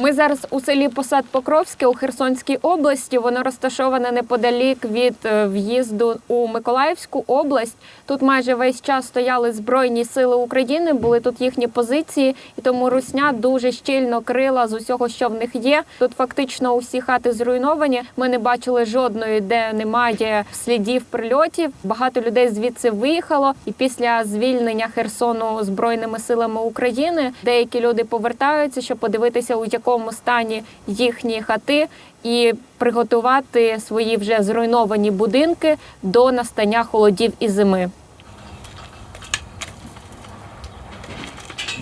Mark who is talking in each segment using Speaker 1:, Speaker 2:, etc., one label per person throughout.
Speaker 1: Ми зараз у селі Посад Покровське у Херсонській області. Воно розташоване неподалік від е, в'їзду у Миколаївську область. Тут майже весь час стояли збройні сили України, були тут їхні позиції, і тому русня дуже щільно крила з усього, що в них є. Тут фактично усі хати зруйновані. Ми не бачили жодної, де немає слідів прильотів. Багато людей звідси виїхало, і після звільнення Херсону збройними силами України деякі люди повертаються, щоб подивитися, у якому стані їхні хати, і приготувати свої вже зруйновані будинки до настання холодів і зими.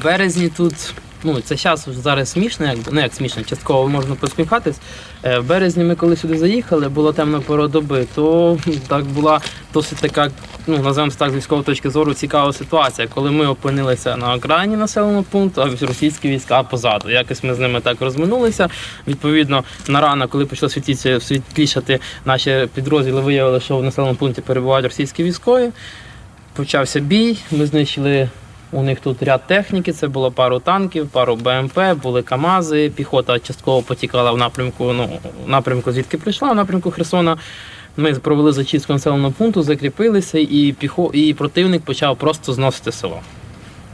Speaker 2: Березні тут, ну це зараз зараз смішно, як ну як смішно, частково можна посміхатись. Е, В березні ми коли сюди заїхали, було темна пора доби, то так була досить така, ну називаємо так з військової точки зору, цікава ситуація, коли ми опинилися на окраїні населеного пункту, а російські війська позаду. Якось ми з ними так розминулися. Відповідно, на рано, коли почало світіти, світлішати, наші підрозділи виявили, що в населеному пункті перебувають російські військові. Почався бій, ми знищили у них тут ряд техніки, це було пару танків, пару БМП, були КАМАЗи, піхота частково потікала в напрямку, ну, напрямку, звідки прийшла, в напрямку Херсона. Ми провели зачистку населеного пункту, закріпилися, і, піхо... і противник почав просто зносити село.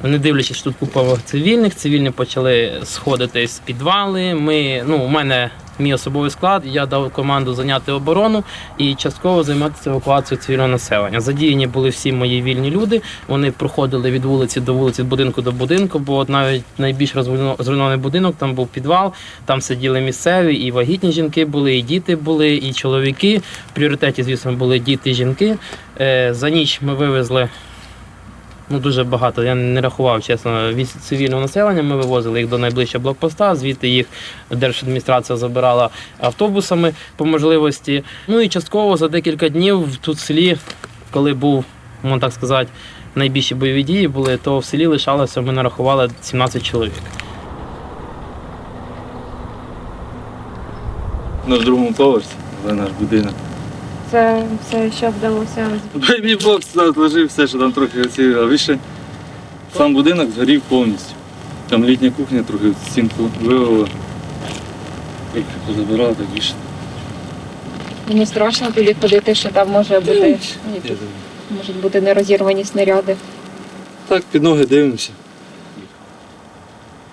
Speaker 2: Не дивлячись, що тут купа цивільних, цивільні почали сходити з підвали. Ми, ну, у мене мій особовий склад, я дав команду зайняти оборону і частково займатися евакуацією цивільного населення. Задіяні були всі мої вільні люди. Вони проходили від вулиці до вулиці, від будинку до будинку, бо навіть найбільш зруйнований будинок, там був підвал, там сиділи місцеві, і вагітні жінки були, і діти були, і чоловіки. В пріоритеті, звісно, були діти і жінки. Е, За ніч ми вивезли Ну, дуже багато. Я не рахував, чесно, від цивільного населення. Ми вивозили їх до найближчого блокпоста, звідти їх держадміністрація забирала автобусами по можливості. Ну і частково за декілька днів тут в селі, коли був, можна так сказати, найбільші бойові дії були, то в селі лишалося, ми нарахували 17 чоловік.
Speaker 3: На другому поверсі, але наш будинок.
Speaker 1: Це все, що вдалося
Speaker 3: Бейбі бокс зложив все, що там трохи оці, а більше сам будинок згорів повністю. Там літня кухня трохи стінку вивела. Трохи позабирала, так більше.
Speaker 1: Мені страшно туди ходити, що там може бути можуть бути нерозірвані снаряди.
Speaker 3: Так, під ноги дивимося.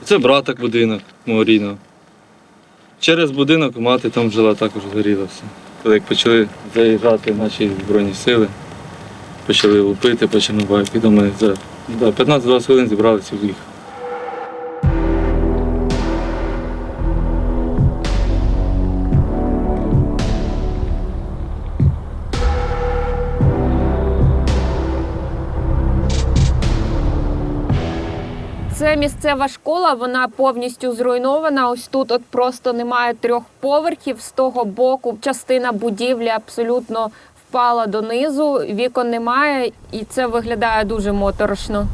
Speaker 3: Це браток будинок мого рідного. Через будинок мати там жила, також згоріла все. Коли як почали заїжджати наші Збройні сили, почали лупити, почали бачити, ми за 15-20 хвилин зібралися і виїхали.
Speaker 1: Це місцева школа, вона повністю зруйнована. Ось тут от просто немає трьох поверхів. З того боку частина будівлі абсолютно впала донизу, вікон немає, і це виглядає дуже моторошно.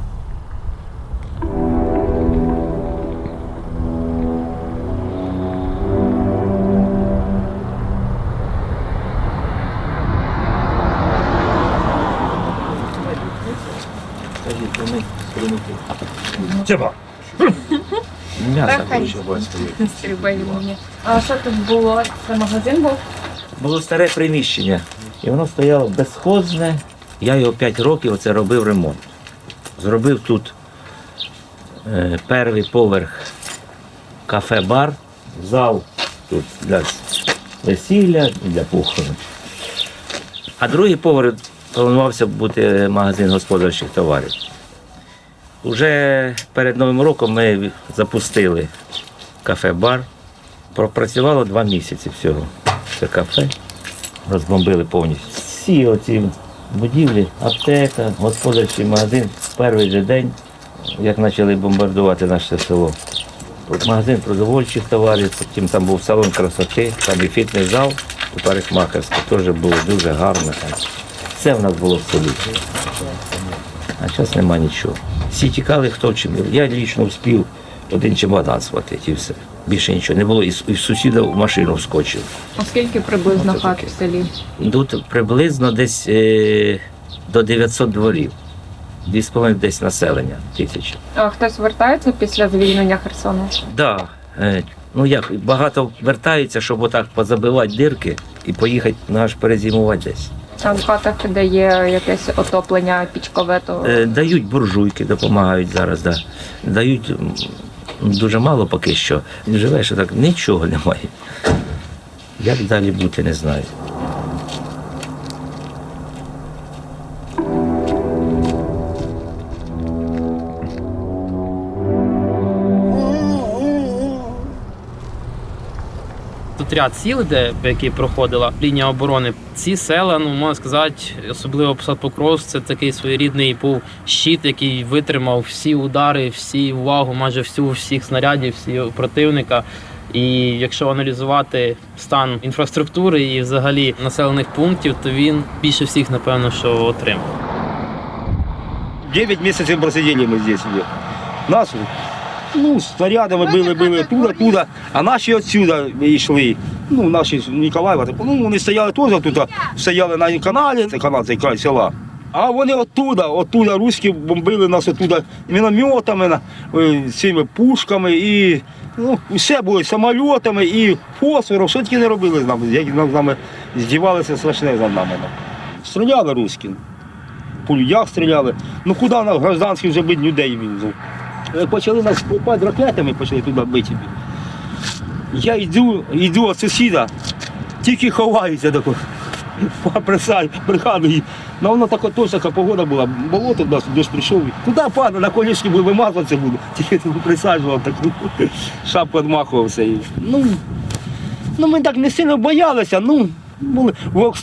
Speaker 4: Чеба.
Speaker 1: А що тут було? Це магазин був?
Speaker 4: Було старе приміщення, і воно стояло безхозне. Я його 5 років оце робив ремонт. Зробив тут е, перший поверх кафе-бар, зал тут для весілля і для похорону. А другий поверх планувався бути магазин господарчих товарів. Уже перед Новим роком ми запустили кафе-бар. Пропрацювало два місяці всього. Це кафе. Розбомбили повністю. Всі оці будівлі, аптека, господарчий магазин в перший же день, як почали бомбардувати наше село. Магазин продовольчих товарів, потім там був салон красоти, там і фітнес-зал, і парикмахерська. Теж було дуже гарно. Все в нас було в селі. А зараз нема нічого. Всі тікали, хто чим. Я лічно вспів один чемодан схватити і все. Більше нічого не було. І, і сусіда в машину вскочив.
Speaker 1: А скільки приблизно хат в селі?
Speaker 4: Тут приблизно десь е, до 900 дворів. 2,5 десь населення тисячі.
Speaker 1: А хтось вертається після звільнення Херсону?
Speaker 4: Да, е, Ну як, багато вертаються, щоб отак позабивати дирки і поїхати ну, аж перезимувати десь.
Speaker 1: А в хатах, де є якесь отоплення пічкове, то
Speaker 4: Е, дають буржуйки, допомагають зараз. Да. Дають дуже мало поки що. Живеш так, нічого немає. Як далі бути, не знаю.
Speaker 2: Тут ряд сіл, де по якій проходила лінія оборони. Ці села, ну можна сказати, особливо посад Покров, це такий своєрідний був щит, який витримав всі удари, всі увагу, майже всю всіх снарядів, всі противника. І якщо аналізувати стан інфраструктури і взагалі населених пунктів, то він більше всіх, напевно, що отримав.
Speaker 5: 9 месяцев просидели мы здесь. Нас ну, снарядами били, били туди, туди, а наші отсюда йшли. Ну, наші з Ніколаєва, ну, вони стояли теж тут, стояли на каналі, це канал, цей край села. А вони оттуда, оттуда руські бомбили нас оттуда мінометами, е, цими пушками і ну, все було, і самольотами, і фосфором, що тільки не робили з нами, як над нами здівалися страшне над нами. Стріляли руські по людях стріляли. Ну куди нас гражданських вже бити людей? Ну, Як почали нас попати ракетами, почали туди бити. Я йду, йду від сусіда, тільки ховаюся тако. Бригаду. Ну воно така така погода була. Болото у нас дощ прийшов. Куди пане, на колішки буду вимазуватися буду. Тільки присаджував таку шапку відмахувався. Ну, ну ми так не сильно боялися. Ну, були.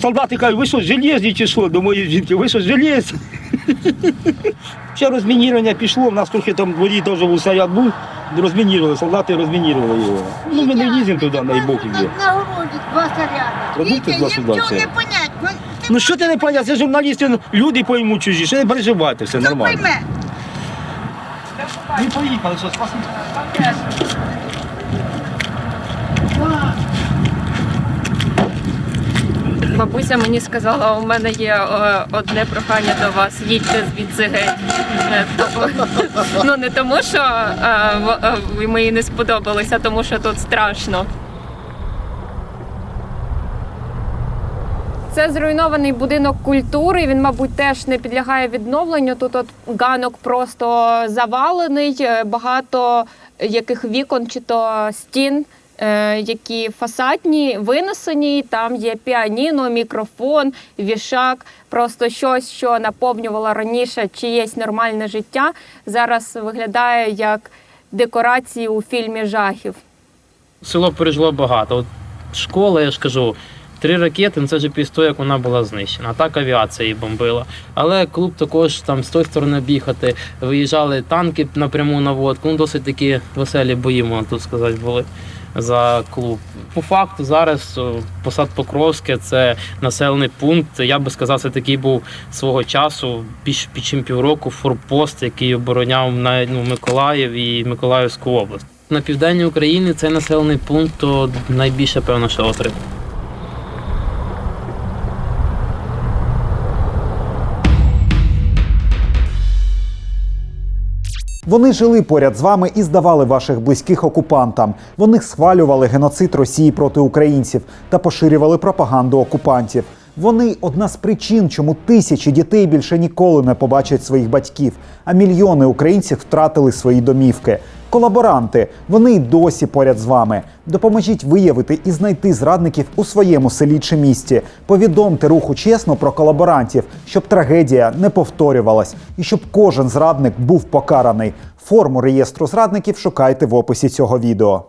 Speaker 5: Солдати кажуть, ви що, железні чи що? До моєї жінки, ви що, железні? Ще розмінірування пішло, в нас трохи там дворі теж був снаряд був, розмінірували, солдати розмінірували його. Ну ми не ліземо туди, на бог іде.
Speaker 6: На городі два снаряди.
Speaker 5: Продукти два
Speaker 6: їм
Speaker 5: сюди, все.
Speaker 6: Ну,
Speaker 5: Ну що ти не поняв, це журналісти, ну, люди поймуть чужі, що не переживайте, все нормально. Ми поїхали, що спасибо.
Speaker 1: Бабуся мені сказала, у мене є е, одне прохання до вас, їдьте звідси геть. Е, Ну не тому, що в- е, мені не сподобалися, тому що тут страшно. Це зруйнований будинок культури. Він, мабуть, теж не підлягає відновленню. Тут от ганок просто завалений, багато яких вікон чи то стін, які фасадні, винесені. Там є піаніно, мікрофон, вішак, просто щось, що наповнювало раніше чиєсь нормальне життя. Зараз виглядає як декорації у фільмі жахів.
Speaker 2: Село пережило багато. От школа, я ж кажу, три ракети, ну це вже після того, як вона була знищена. Так авіація її бомбила. Але клуб також там з тої сторони бігати. Виїжджали танки напряму на водку. Ну, досить такі веселі бої, можна тут сказати, були за клуб. По факту зараз посад Покровське це населений пункт. Я би сказав, це такий був свого часу, більш під півроку, форпост, який обороняв на ну, Миколаїв і Миколаївську область. На південній Україні цей населений пункт то найбільше певно, що отримав.
Speaker 7: Вони жили поряд з вами і здавали ваших близьких окупантам. Вони схвалювали геноцид Росії проти українців та поширювали пропаганду окупантів. Вони одна з причин, чому тисячі дітей більше ніколи не побачать своїх батьків, а мільйони українців втратили свої домівки. Колаборанти, вони й досі поряд з вами. Допоможіть виявити і знайти зрадників у своєму селі чи місті. Повідомте руху чесно про колаборантів, щоб трагедія не повторювалась і щоб кожен зрадник був покараний. Форму реєстру зрадників шукайте в описі цього відео.